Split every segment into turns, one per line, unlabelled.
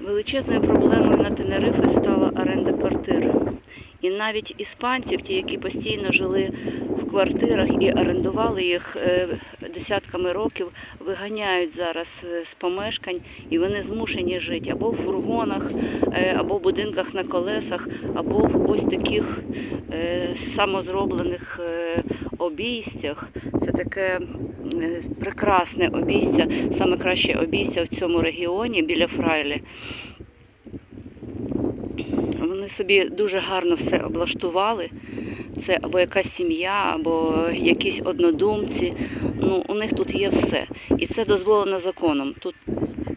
Величезною проблемою на Тенерифе стала оренда квартир. І навіть іспанців, ті, які постійно жили в квартирах і орендували їх е, десятками років, виганяють зараз е, з помешкань, і вони змушені жити або в фургонах, е, або в будинках на колесах, або в ось таких самозроблених обійстях. Це таке прекрасне обійстя, саме краще обійстя в цьому регіоні біля Фрайлі. Вони собі дуже гарно все облаштували. Це або якась сім'я, або якісь однодумці. Ну, у них тут є все. І це дозволено законом. Тут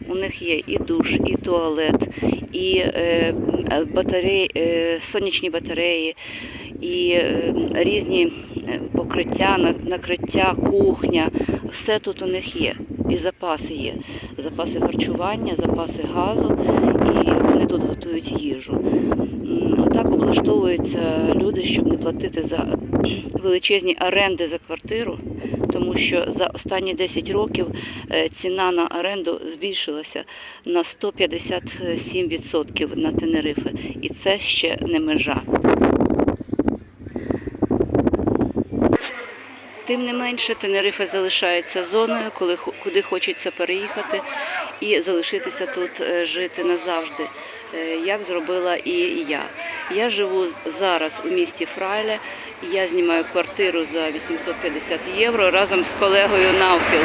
у них є і душ, і туалет, і е, батареї, е, сонячні батареї, і е, різні е, покриття, накриття, кухня. Все тут у них є. І запаси є. Запаси харчування, запаси газу, і вони тут готують їжу. Отак облаштовуються люди, щоб не платити за величезні оренди за квартиру, тому що за останні 10 років е, ціна на оренду збільшилася на 157% на Тенерифе. І це ще не межа. Тим не менше, Тенерифе залишається зоною, коли куди хочеться переїхати і залишитися тут е, жити назавжди, е, як зробила і я. Я живу зараз у місті Фрайле, я знімаю квартиру за 850 євро разом з колегою Навпіл.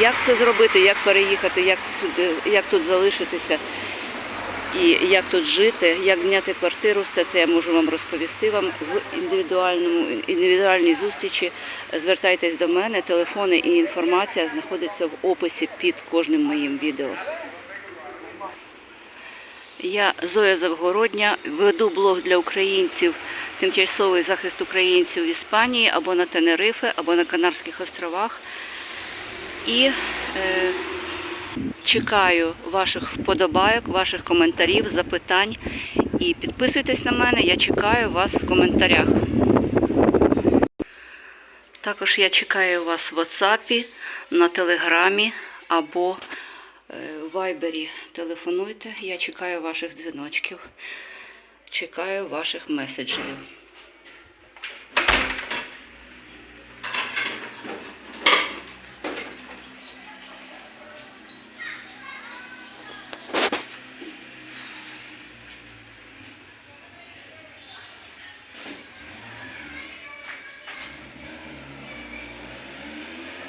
Як це зробити, як переїхати, як, сюди, як тут залишитися і як тут жити, як зняти квартиру, все це я можу вам розповісти вам в індивідуальному індивідуальній зустрічі. Звертайтесь до мене, телефони і інформація знаходиться в описі під кожним моїм відео. Я Зоя Завгородня, веду блог для українців, тимчасовий захист українців в Іспанії або на Тенерифе, або на Канарських островах. І е, чекаю ваших вподобайок, ваших коментарів, запитань. І підписуйтесь на мене, я чекаю вас в коментарях. Також я чекаю вас в WhatsApp, на Телеграмі або е, в Вайбері. Телефонуйте, я чекаю ваших дзвіночків, чекаю ваших меседжерів.